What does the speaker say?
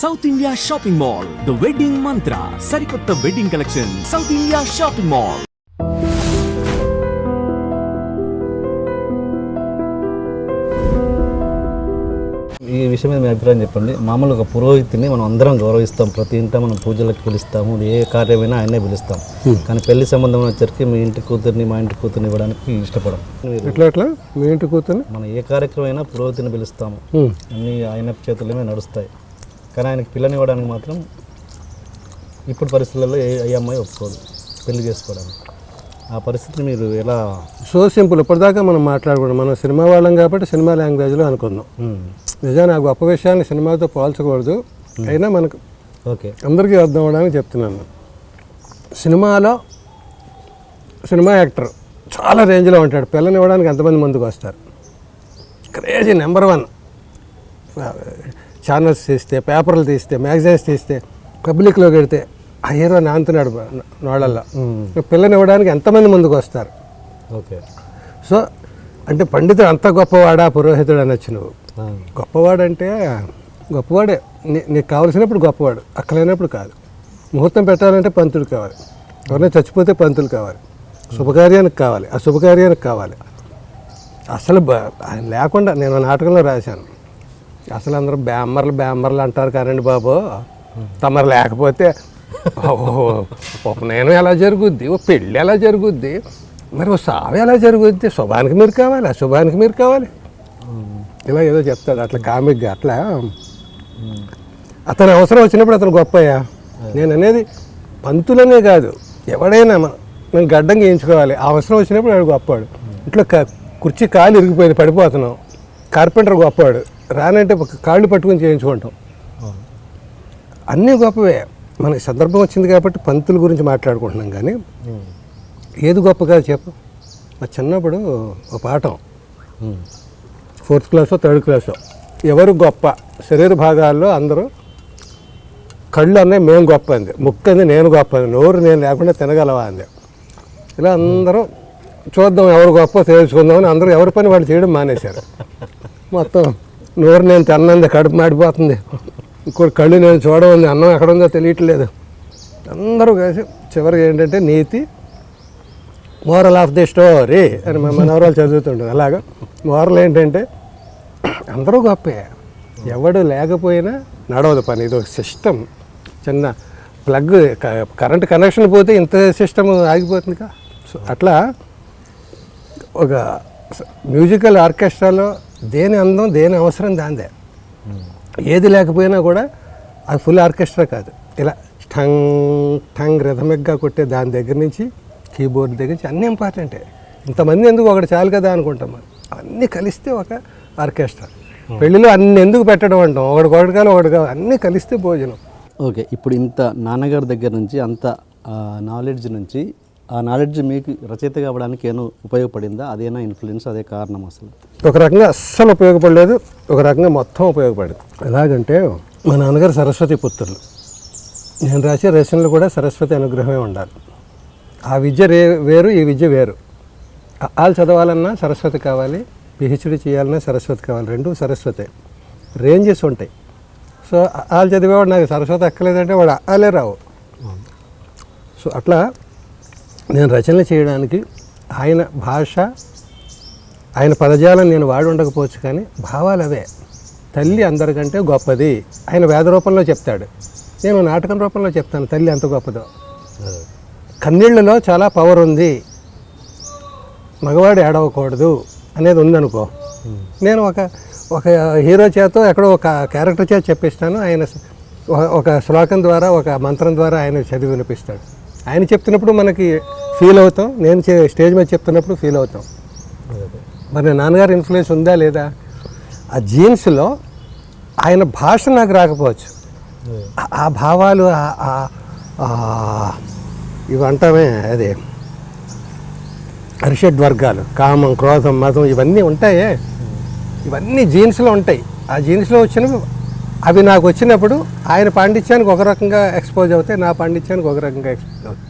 South India shopping mall the wedding Mantra సరికొత్త wedding collection south India shopping mall ఈ విషయం మీద మీ అభిప్రాయం చెప్పండి. మామూలుగా ఒక పురోహితుని మనం అందరం గౌరవిస్తాం ప్రతి ఇంట మనం పూజలకు పిలుస్తాము ఏ కార్యమైనా ఆయనే పిలుస్తాం. కానీ పెళ్ళి సంబంధం వచ్చరికి మీ ఇంటి కూతుర్ని మా ఇంటి కూతుర్ని ఇవ్వడానికి ఇష్టపడం. ఎట్లా ఎట్లా? మీ ఇంటి కూతుని మనం ఏ కార్యక్రమం అయినా పురోహితుని పిలుస్తాము. అన్నీ ఆయన చేతులమే నడుస్తాయి. కానీ ఆయనకి పిల్లని ఇవ్వడానికి మాత్రం ఇప్పుడు పరిస్థితులలో ఏ ఏ అమ్మాయి ఒప్పుకోదు పెళ్ళి చేసుకోవడానికి. ఆ పరిస్థితిని మీరు ఎలా సో సింపుల్. ఇప్పటిదాకా మనం మాట్లాడుకున్నాం. మనం సినిమా వాళ్ళం కాబట్టి సినిమా లాంగ్వేజ్లో అనుకుందాం. ఉమ్, నిజానికి ఆ గొప్ప విషయాన్ని సినిమాతో పోల్చకూడదు. అయినా మనకు ఓకే. అందరికీ అర్థం అవడానికి చెప్తున్నాను. సినిమాలో సినిమా యాక్టర్ చాలా రేంజ్లో ఉంటాడు. పిల్లని ఇవ్వడానికి ఎంతమంది ముందుకు వస్తారు? Crazy number one. ఛానల్స్ తీస్తే పేపర్లు తీస్తే మ్యాగజైన్స్ తీస్తే పబ్లిక్లో పెడితే ఆ హీరో నాంతున్నాడు నోళ్ళల్లో పిల్లని ఇవ్వడానికి ఎంతమంది ముందుకు వస్తారు? ఓకే. సో అంటే పండితుడు అంత గొప్పవాడా పురోహితుడు అనొచ్చు నువ్వు? గొప్పవాడంటే గొప్పవాడే. నీ నీకు కావలసినప్పుడు గొప్పవాడు అక్కలేనప్పుడు కాదు. ముహూర్తం పెట్టాలంటే పంతులు కావాలి. ఎవరైనా చచ్చిపోతే పంతులు కావాలి. శుభకార్యానికి కావాలి ఆ శుభకార్యానికి కావాలి. అసలు లేకుండా నేను నాటకంలో రాశాను. అసలు అందరూ బ్యామ్మర్లు బ్యామ్మర్లు అంటారు కానండి బాబు. తమరు లేకపోతే ఓ ఉపనయనం ఎలా జరుగుద్ది? ఓ పెళ్ళి ఎలా జరుగుద్ది? మరి ఓ సావి ఎలా జరుగుద్ది? శుభానికి మీరు కావాలి అశుభానికి మీరు కావాలి. ఇలా ఏదో చెప్తాడు అట్లా కామిక్గా అట్లా. అతని అవసరం వచ్చినప్పుడు అతను గొప్పయ్యా. నేను అనేది పంతులనే కాదు ఎవడైనా నేను గడ్డం గీయించుకోవాలి. ఆ అవసరం వచ్చినప్పుడు వాడు గొప్పవాడు ఇట్లా కుర్చీ కాలు ఇరిగిపోయింది పడిపోతున్నాం. కార్పెంటర్ గొప్పవాడు రానంటే ఒక కాళ్ళు పట్టుకొని చేయించుకుంటాం అన్నీ గొప్పవే. మనకి సందర్భం వచ్చింది కాబట్టి పంతుల గురించి మాట్లాడుకుంటున్నాం కానీ ఏది గొప్పగా చెప్పు. మా చిన్నప్పుడు ఒక పాఠం. ఫోర్త్ క్లాసో థర్డ్ క్లాసో. ఎవరు గొప్ప? శరీర భాగాల్లో అందరూ కళ్ళు అన్నాయి మేము గొప్ప అంది. ముక్కు అంది నేను గొప్ప అంది. నోరు నేను లేకుండా తినగలవా అంది. ఇలా అందరం చూద్దాం ఎవరు గొప్ప తెలుసుకుందామని అందరూ ఎవరి పని వాళ్ళు చేయడం మానేశారు. మొత్తం నోరు నేను తిన్నంది కడుపు మాడిపోతుంది. ఇంకోటి కళ్ళు నేను చూడమంది అన్నం ఎక్కడ ఉందో తెలియట్లేదు. అందరూ కలిసి చివరికి ఏంటంటే నీతి మోరల్ ఆఫ్ ది స్టోరీ అని మా మనవరాలు చదువుతుంటుంది అలాగా? మోరల్ ఏంటంటే అందరూ గొప్పే. ఎవడు లేకపోయినా నడవదు పని. ఇది ఒక సిస్టమ్ చిన్న ప్లగ్ కరెంట్ కనెక్షన్ పోతే ఇంత సిస్టమ్ ఆగిపోతుందిగా. సో అట్లా ఒక మ్యూజికల్ ఆర్కెస్ట్రాలో దేని అందం దేని అవసరం దాందే ఏది లేకపోయినా కూడా అది ఫుల్ ఆర్కెస్ట్రా కాదు. ఇలా ఠంగ్ ఠంగ్ రిథమిక్గా కొట్టే దాని దగ్గర నుంచి కీబోర్డ్ దగ్గర నుంచి అన్నీ ఇంపార్టెంటే. ఇంతమంది ఎందుకు ఒకటి చాలు కదా అనుకుంటాం మనం. అన్నీ కలిస్తే ఒక ఆర్కెస్ట్రా. పెళ్ళిలో అన్ని ఎందుకు పెట్టడం అంటాం? ఒకటి కొడకాలి ఒకటి కావాలి. అన్నీ కలిస్తే భోజనం. ఓకే ఇప్పుడు ఇంత నాన్నగారి దగ్గర నుంచి అంత నాలెడ్జ్ నుంచి ఆ నాలెడ్జ్ మీకు రచయిత కావడానికి ఏమో ఉపయోగపడిందా? అదేనా ఇన్ఫ్లుయెన్స్ అదే కారణం అసలు? ఒక రకంగా అస్సలు ఉపయోగపడలేదు. ఒక రకంగా మొత్తం ఉపయోగపడదు ఎలాగంటే మా నాన్నగారు సరస్వతి పుత్రులు. నేను రాసే రచనలు కూడా సరస్వతి అనుగ్రహమే ఉండాలి. ఆ విద్య రే వేరు ఈ విద్య వేరు. వాళ్ళు చదవాలన్నా సరస్వతి కావాలి. పిహెచ్డి చేయాలన్నా సరస్వతి కావాలి. రెండు సరస్వతే. రేంజెస్ ఉంటాయి. సో వాళ్ళు చదివేవాడు నాకు సరస్వతి అక్కలేదంటే వాడు అలే రావు. సో అట్లా నేను రచనలు చేయడానికి ఆయన భాష ఆయన పదజాలం నేను వాడి ఉండకపోవచ్చు కానీ భావాలు అవే. తల్లి అందరికంటే గొప్పది. ఆయన వేద రూపంలో చెప్తాడు. నేను నాటకం రూపంలో చెప్తాను. తల్లి ఎంత గొప్పదో. కన్నీళ్ళలో చాలా పవర్ ఉంది. మగవాడు ఏడవకూడదు అనేది ఉందనుకో. నేను ఒక ఒక హీరో చేత ఎక్కడో ఒక క్యారెక్టర్ చేత చెప్పిస్తాను. ఆయన ఒక శ్లోకం ద్వారా ఒక మంత్రం ద్వారా ఆయన చదివి వినిపిస్తాడు. ఆయన చెప్తున్నప్పుడు మనకి ఫీల్ అవుతాం. నేను చే- స్టేజ్ మీద చెప్తున్నప్పుడు ఫీల్ అవుతాం. మరి నాన్నగారు ఇన్ఫ్లుయెన్స్ ఉందా లేదా? ఆ జీన్స్లో ఆయన భాష నాకు రాకపోవచ్చు. ఆ- భావాలు ఇవి అంటామే అదే. అరిషడ్ వర్గాలు కామం క్రోధం మతం ఇవన్నీ ఉంటాయే. ఇవన్నీ జీన్స్లో ఉంటాయి. ఆ జీన్స్లో వచ్చినవి అవి నాకు వచ్చినప్పుడు ఆయన పాండిత్యానికి ఒక రకంగా ఎక్స్పోజ్ అవుతాయి నా పాండిత్యానికి ఒక రకంగా ఎక్స్పోజ్ అవుతాయి.